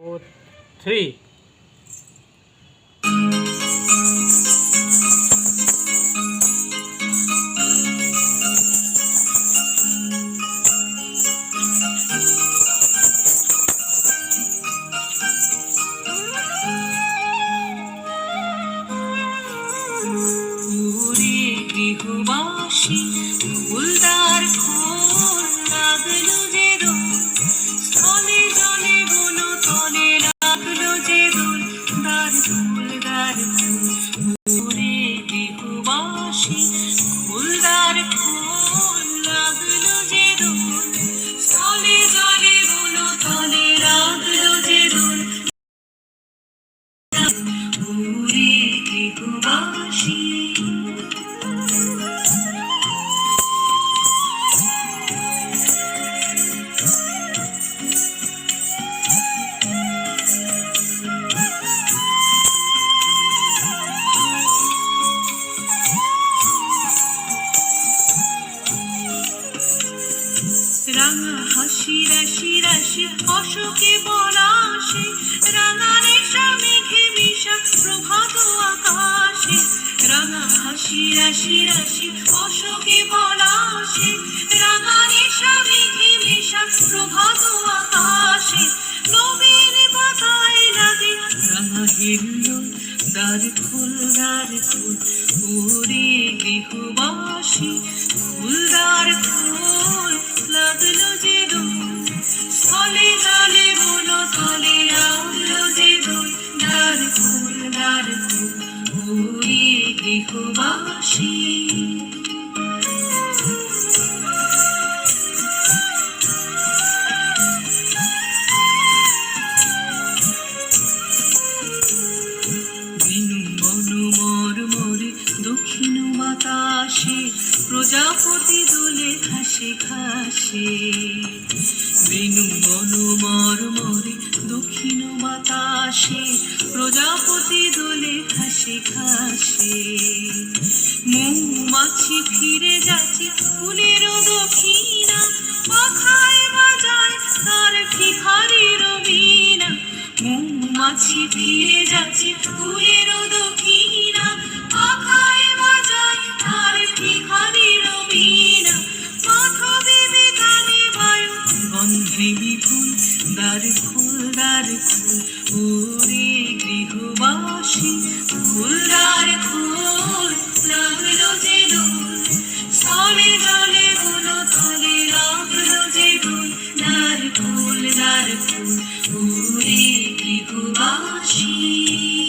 two, three. গৃহবাসী রাঙা হাসি, রাশি রাশি, অশোকে পলাশে রাঙা রেশা মেঘে মিশা, প্রভাত আকাশে। রাঙা হাসি, রাশি রাশি, অশোকে পলাশে রাঙা রেশা মেঘে মিশা, প্রভাত আকাশে। নবীন পাতায় লাগে রাঙা হিল্লোল দ্বার ফুল দ্বার ফুল ওরে গৃহবাসী, ফুলদার গৃহবাসী। দক্ষিণ বাতাসে প্রজাপতি দোলে খাসে খাসে বিনু বনু মর মরে বাতাসে, প্রজাপতি দোলে খাসে খাসে। মৌমাছি ফিরে যাচ্ছে ফুলের দক্ষিণা, পাখায় বাজায় তার ভিখারির বীণা। মৌমাছি ফিরে যাচ্ছে ফুলের দক্ষিণা, পাখায় বাজায় তার ভিখারির বীণা। মাধবী বিকালে বায়ু, গন্ধে বিপুল দ্বার ফুল দ্বার ফুল ওরে গৃহবাসী, ফুলদার ফুল লাগল যে দোল। স্থলে জলে বলো তলে লাগল যে দোল। দ্বার ফুল ওরে গৃহবাসী।